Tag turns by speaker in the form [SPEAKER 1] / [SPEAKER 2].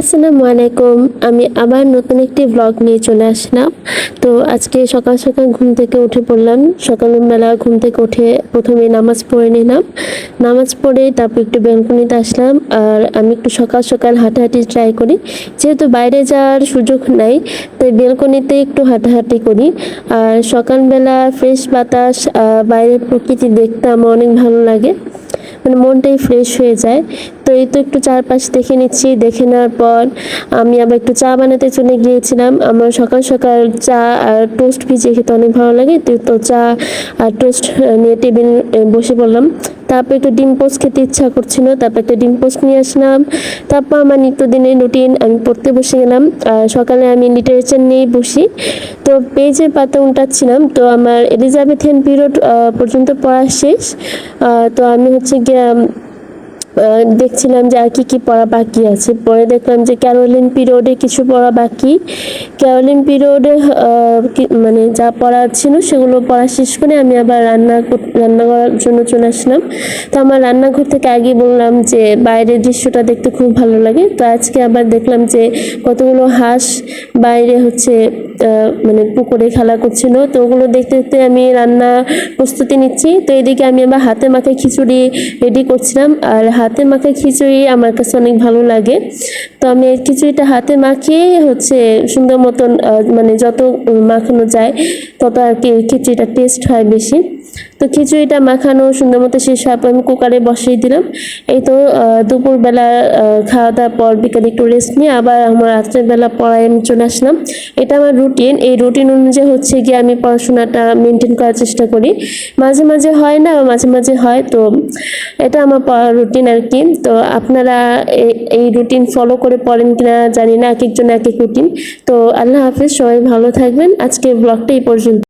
[SPEAKER 1] আসসালামু আলাইকুম আমি আবার নতুন একটি ব্লগ নিয়ে চলে আসলাম। তো আজকে সকাল সকাল ঘুম থেকে উঠে পড়লাম। সকালবেলা ঘুম থেকে উঠে প্রথমে নামাজ পড়ে নিলাম। নামাজ পড়ে তারপর একটু ব্যালকনিতে আসলাম। আর আমি একটু সকাল সকাল হাঁটাহাঁটি ট্রাই করি। যেহেতু বাইরে যাওয়ার সুযোগ নাই, তাই ব্যালকনিতে একটু হাঁটাহাঁটি করি। আর সকালবেলা ফ্রেশ বাতাস বাইরের প্রকৃতি দেখতে আমার অনেক ভালো লাগে। মানে মনটাই ফ্রেশ হয়ে যায়। তো এই তো একটু চারপাশ দেখে নিচ্ছি, দেখে নেওয়ার পর আমি আবার একটু চা বানাতে চলে গিয়েছিলাম। আমার সকাল সকাল চা আর টোস্ট ভিজিয়ে খেতে অনেক ভালো লাগে। তো চা আর টোস্ট নিয়ে টেবিল বসে পড়লাম। তারপর একটু ডিম পোস্ট খেতে ইচ্ছা করছিল, তারপর একটু ডিম পোস্ট নিয়ে আসলাম। তারপর আমার নিত্যদিনের রুটিন আমি পড়তে বসে গেলাম। সকালে আমি লিটারেচার নিয়েই বসি। তো পেজের পাতা উঠাচ্ছিলাম তো আমার এলিজাবেথিয়ান পিরিয়ড পর্যন্ত পড়া শেষ। তো আমি হচ্ছে গিয়ে দেখছিলাম যে আর কি কি পড়া বাকি আছে। পরে দেখলাম যে ক্যারোলিন পিরিয়ডে কিছু পড়া বাকি। ক্যারোলিন পিরিয়ডে মানে যা পড়া ছিল সেগুলো পড়া শেষ করে আমি আবার রান্না রান্না করার জন্য চলে আসলাম। তো আমার রান্নাঘর থেকে আগে বললাম যে বাইরের দৃশ্যটা দেখতে খুব ভালো লাগে। তো আজকে আবার দেখলাম যে কতগুলো হাঁস বাইরে হচ্ছে মানে পুকুরে খেলা করছিল। তো ওগুলো দেখতে দেখতে আমি রান্না প্রস্তুতি নিচ্ছি। তো এদিকে আমি আবার হাতে মাখা খিচুড়ি রেডি করছিলাম। আর হাতে মাখা খিচুড়ি আমার কাছে অনেক ভালো লাগে। তো আমি খিচুড়িটা হাতে মাখিয়ে হচ্ছে সুন্দর মতন মানে যত মাখানো যায়, তত আর কি খিচুড়িটা টেস্ট হয় বেশি। তো খিচুড়িটা মাখানো, সুন্দর মতো শেষ হওয়ার পর আমি কুকারে বসিয়ে দিলাম। এই তো দুপুরবেলা খাওয়া দাওয়ার পর বিকালে একটু রেস্ট নিয়ে আবার আমার রাত্রের বেলা পড়ায় আমি চলে আসলাম। এটা আমার রুটিন এই রুটিন অনুযায়ী হচ্ছে গিয়ে আমি পড়াশোনাটা মেনটেন করার চেষ্টা করি। মাঝে মাঝে হয় না, মাঝে মাঝে হয়, তো এটা আমার রুটিন আর কি। তো আপনারা এই- এই রুটিন ফলো করে পড়েন কিনা জানি না, এক একজন এক এক রুটিন তো আল্লাহ হাফিজ, সবাই ভালো থাকবেন। আজকে ব্লগটা এই পর্যন্ত।